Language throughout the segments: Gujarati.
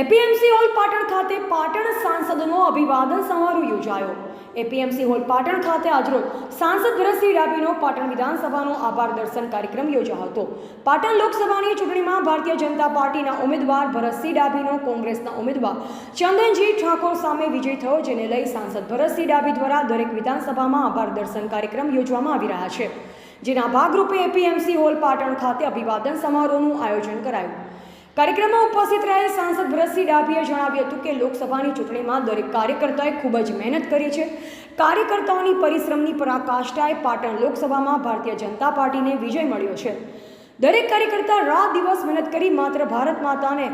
એપીએમસી હોલ પાટણ ખાતે પાટણ સાંસદનો અભિવાદન સમારોહ યોજાયો. એપીએમસી હોલ પાટણ ખાતે આજરોજ સાંસદ ભરતસિંહ ડાભીનો પાટણ વિધાનસભાનો આભાર દર્શન કાર્યક્રમ યોજાયો હતો. પાટણ લોકસભાની ચૂંટણીમાં ભારતીય જનતા પાર્ટીના ઉમેદવાર ભરતસિંહ ડાભીનો, કોંગ્રેસના ઉમેદવાર ચંદનજી ઠાકોર સામે વિજય થયો, જેને લઈ સાંસદ ભરતસિંહ ડાભી દ્વારા દરેક વિધાનસભામાં આભાર દર્શન કાર્યક્રમ યોજવામાં આવી રહ્યા છે. જેના ભાગરૂપે એપીએમસી હોલ પાટણ ખાતે અભિવાદન સમારોહનું આયોજન કરાયું. કાર્યક્રમમાં ઉપસ્થિત રહેલ સાંસદ ભરતસિંહ ડાભીએ જણાવ્યું હતું કે લોકસભાની ચૂંટણીમાં દરેક કાર્યકર્તાએ ખૂબ જ મહેનત કરી છે. કાર્યકર્તાઓની પરિશ્રમની પરાકાષ્ઠાએ પાટણ લોકસભામાં ભારતીય જનતા પાર્ટીને વિજય મળ્યો છે. દરેક કાર્યકર્તા રાત દિવસ મહેનત કરી માત્ર ભારત માતાને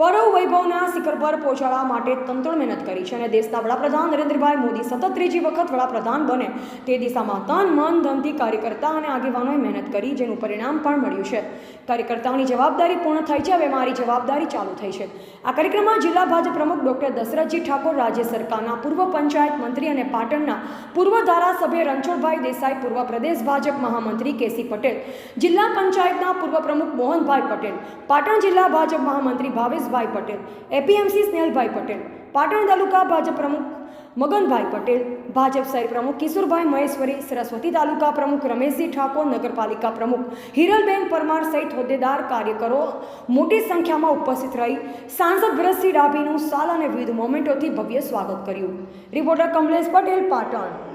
પરવ વૈભવના શિખર પર પહોંચાડવા માટે તંત્ર મહેનત કરી છે અને દેશના વડાપ્રધાન નરેન્દ્રભાઈ મોદી સતત ત્રીજી વખત વડાપ્રધાન બને તે દિશામાં તન, મન, ધનથી કાર્યકર્તા અને આગેવાનોએ મહેનત કરી, જેનું પરિણામ પણ મળ્યું છે. કાર્યકર્તાઓની જવાબદારી પૂર્ણ થઈ છે, હવે મારી જવાબદારી ચાલુ થઈ છે. આ કાર્યક્રમમાં જિલ્લા ભાજપ પ્રમુખ ડોક્ટર દશરથજી ઠાકોર, રાજ્ય સરકારના પૂર્વ પંચાયત મંત્રી અને પાટણના પૂર્વ ધારાસભ્ય રણછોડભાઈ દેસાઈ, પૂર્વ પ્રદેશ ભાજપ મહામંત્રી કેસી પટેલ, જિલ્લા પંચાયતના પૂર્વ પ્રમુખ મોહનભાઈ પટેલ, પાટણ જિલ્લા ભાજપ મહામંત્રી ભાવેશભાઈ પટેલ, એપીએમસી સ્નેહલભાઈ પટેલ, પાટણ તાલુકા ભાજપ પ્રમુખ મગનભાઈ પટેલ, ભાજપ શહેર પ્રમુખ કિશોરભાઈ મહેશ્વરી, સરસ્વતી તાલુકા પ્રમુખ રમેશજી ઠાકોર, નગરપાલિકા પ્રમુખ હિરલબેન પરમાર સહિત હોદ્દેદાર કાર્યકરો મોટી સંખ્યામાં ઉપસ્થિત રહી સાંસદ ભરતસિંહ ડાભીનું સાલ અને વિવિધ મોમેન્ટોથી ભવ્ય સ્વાગત કર્યું. રિપોર્ટર કમલેશ પટેલ, પાટણ.